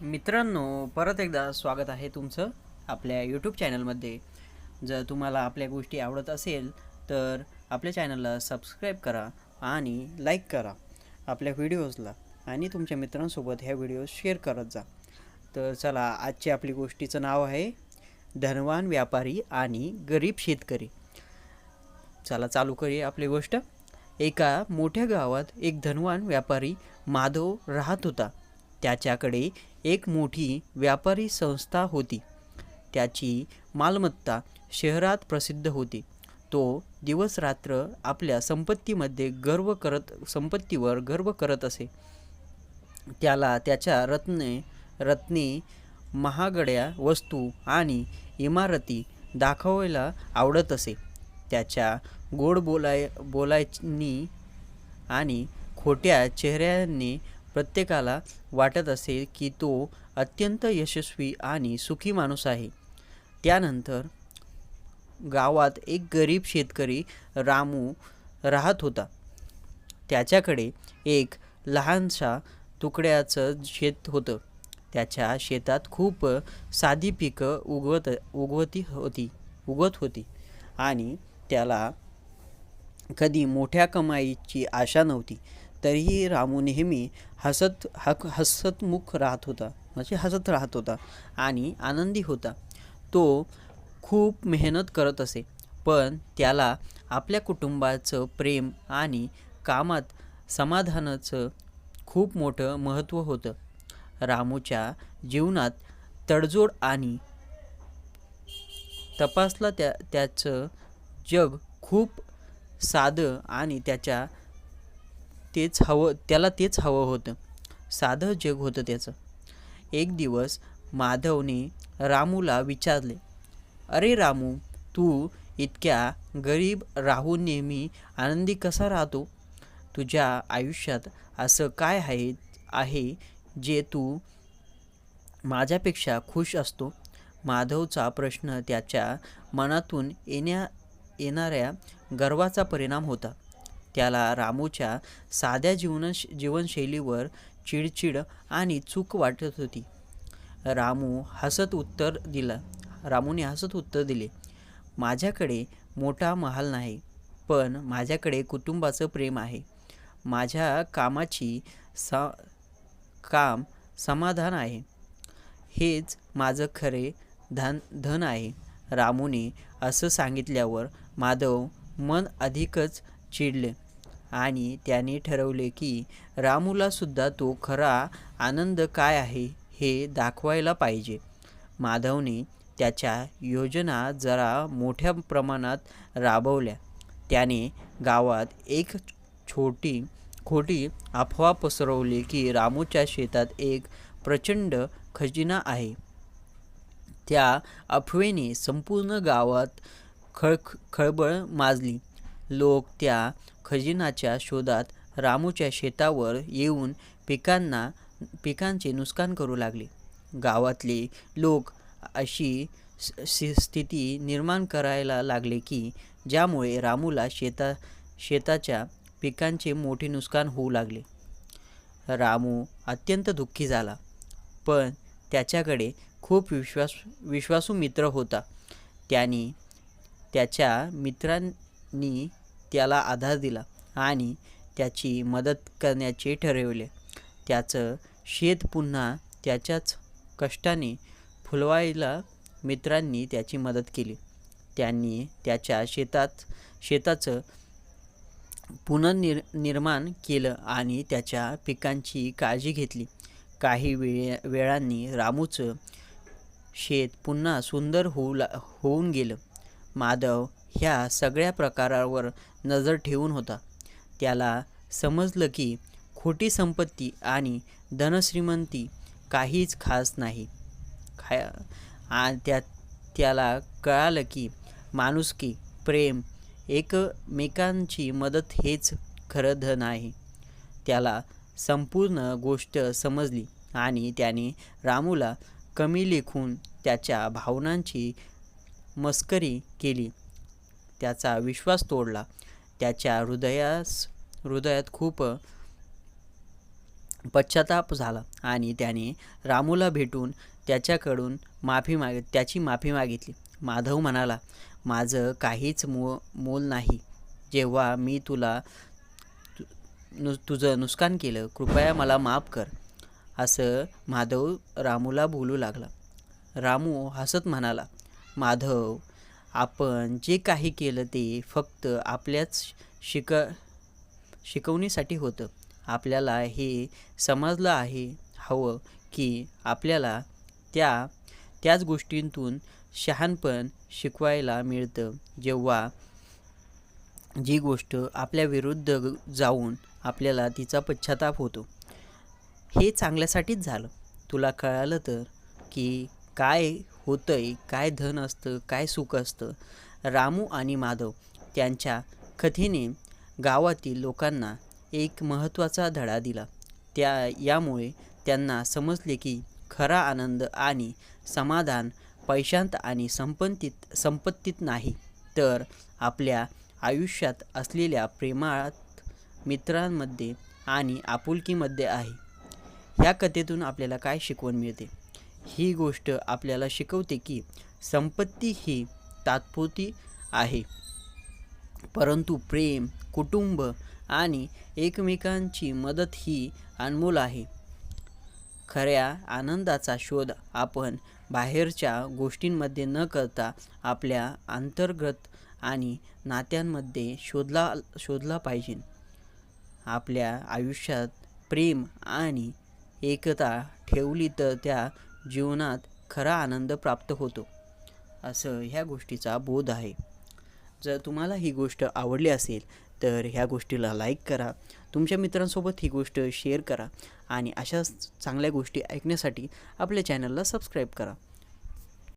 मित्रांनो परत एकदा स्वागत आहे तुमचं आपल्या यूट्यूब चॅनलमध्ये जर तुम्हाला आपल्या गोष्टी आवडत असेल तर आपल्या चॅनलला सबस्क्राईब करा आणि लाईक करा आपल्या व्हिडिओजला आणि तुमच्या मित्रांसोबत ह्या व्हिडिओ शेअर करत जा. तर चला आजची आपली गोष्टीचं नाव आहे धनवान व्यापारी आणि गरीब शेतकरी. चला चालू करूया आपली गोष्ट. एका मोठ्या गावात एक धनवान व्यापारी माधव राहत होता. त्याच्याकडे एक मोठी व्यापारी संस्था होती. त्याची मालमत्ता शहरात प्रसिद्ध होती. तो दिवस रात्र आपल्या संपत्तीमध्ये गर्व करत संपत्तीवर गर्व करत असे. त्याला त्याच्या रत्ने रत्ने महागड्या वस्तू आणि इमारती दाखवायला आवडत असे. त्याच्या गोड बोलाय बोलायनी आणि खोट्या चेहऱ्यांनी प्रत्येकाला वाटत असे की तो अत्यंत यशस्वी आणि सुखी माणूस आहे. त्यानंतर गावात एक गरीब शेतकरी रामू राहत होता. त्याच्याकडे एक लहानशा तुकड्याचं शेत होतं. त्याच्या शेतात खूप साधी पिकं उगवत उगवती होती उगवत होती. आणि त्याला कधी मोठ्या कमाईची आशा नव्हती. तरीही रामू नेहमी हसत हक हसतमुख राहत होता. म्हणजे हसत राहत होता आणि आनंदी होता. तो खूप मेहनत करत असे. पण त्याला आपल्या कुटुंबाचं प्रेम आणि कामात समाधानाचं खूप मोठं महत्त्व होतं. रामूच्या जीवनात तडजोड आणि तपासला त्या त्याचं जग खूप साधं आणि त्याच्या तेच हवं त्याला तेच हवं होतं. साधं जग होतं त्याचं. एक दिवस माधवने रामूला विचारले अरे रामू तू इतक्या गरीब राहून नेहमी आनंदी कसा राहतो? तुझ्या आयुष्यात असं काय आहे आहे जे तू माझ्यापेक्षा खुश असतो? माधवचा प्रश्न त्याच्या मनातून येण्या येणाऱ्या गर्वाचा परिणाम होता. त्याला रामूच्या साध्या जीवन जीवनशैलीवर चिडचिड आणि चूक वाटत होती. रामू हसत उत्तर दिलं रामूने हसत उत्तर दिले माझ्याकडे मोठा महाल नाही पण माझ्याकडे कुटुंबाचं प्रेम आहे. माझ्या कामाची सा काम समाधान आहे. हेच माझं खरे धन धन आहे. रामूने असं सांगितल्यावर माधव मन अधिकच चिडले. आणि त्याने ठरवले की रामूलासुद्धा तो खरा आनंद काय आहे हे दाखवायला पाहिजे. माधवने त्याच्या योजना जरा मोठ्या प्रमाणात राबवल्या. त्याने गावात एक छोटी खोटी अफवा पसरवली की रामूच्या शेतात एक प्रचंड खजिना आहे. त्या अफवेने संपूर्ण गावात खळ खळबळ माजली. लोक त्या खजिनाच्या शोधात रामूच्या शेतावर येऊन पिकांना पिकांचे नुकसान करू लागले. गावातले लोक अशी स्थिती निर्माण करायला लागले की ज्यामुळे रामूला शेता शेताच्या पिकांचे मोठे नुकसान होऊ लागले. रामू अत्यंत दुःखी झाला पण त्याच्याकडे खूप विश्वास विश्वासू मित्र होता. त्याने त्याच्या मित्रांनी त्याला आधार दिला आणि त्याची मदत करण्याचे ठरवले. त्याचं शेत पुन्हा त्याच्याच कष्टाने फुलवायला मित्रांनी त्याची मदत केली. त्यांनी त्याच्या शेतात शेताचं पुनर्निर निर्माण केलं आणि त्याच्या पिकांची काळजी घेतली. काही वेळे वेळांनी रामूचं शेत पुन्हा सुंदर होऊ ला होऊन गेलं. माधव ह्या सगळ्या प्रकारावर नजर ठेवून होता. त्याला समजलं की खोटी संपत्ती आणि धनश्रीमंती काहीच खास नाही. खाया आ त्या त्याला कळालं की माणुसकी प्रेम एकमेकांची मदत हेच खरं धन आहे. त्याला संपूर्ण गोष्ट समजली आणि त्याने रामूला कमी लेखून त्याच्या भावनांची मस्करी केली. त्याचा विश्वास तोडला. त्याच्या हृदयास हृदयात खूप पश्चाताप झाला आणि त्याने रामूला भेटून त्याच्याकडून माफी माग त्याची माफी मागितली. माधव म्हणाला माझं काहीच मो मोल नाही. जेव्हा मी तुला तु- नु तुझं नुकसान केलं कृपया मला माफ कर. असं माधव रामूला बोलू लागला. रामू हसत म्हणाला माधव आपण जे काही केलं ते फक्त आपल्याच शिक शिकवणीसाठी होतं. आपल्याला हे समजलं आहे हवं की आपल्याला त्या त्याच गोष्टींतून शहाणपण शिकवायला मिळतं. जेव्हा जी गोष्ट आपल्या विरुद्ध जाऊन आपल्याला तिचा पश्चाताप होतो हे चांगल्यासाठीच झालं. तुला कळालं तर की काय होतंय काय धन असतं काय सुख असतं रामू आणि माधव त्यांच्या कथेने गावातील लोकांना एक महत्त्वाचा धडा दिला. त्या यामुळे त्यांना समजले की खरा आनंद आणि समाधान पैशांत आणि संपत्तीत संपत्तीत नाही तर आपल्या आयुष्यात असलेल्या प्रेमात मित्रांमध्ये आणि आपुलकीमध्ये आहे. ह्या कथेतून आपल्याला काय शिकवण मिळते? ही गोष्ट आपल्याला शिकवते की संपत्ती ही तात्पुरती आहे. परंतु प्रेम कुटुंब आणि एकमेकांची मदत ही अनमोल आहे. खऱ्या आनंदाचा शोध आपण बाहेरच्या गोष्टींमध्ये न करता आपल्या अंतर्गत आणि नात्यांमध्ये शोधला शोधला पाहिजे. आपल्या आयुष्यात प्रेम आणि एकता ठेवली तर त्या जीवनात खरा आनंद प्राप्त होतो. असं ह्या गोष्टीचा बोध आहे. जर तुम्हाला ही गोष्ट आवडली असेल तर ह्या गोष्टीला लाईक करा. तुमच्या मित्रांसोबत ही गोष्ट शेअर करा. आणि अशाच चांगल्या गोष्टी ऐकण्यासाठी आपल्या चॅनलला सबस्क्राईब करा.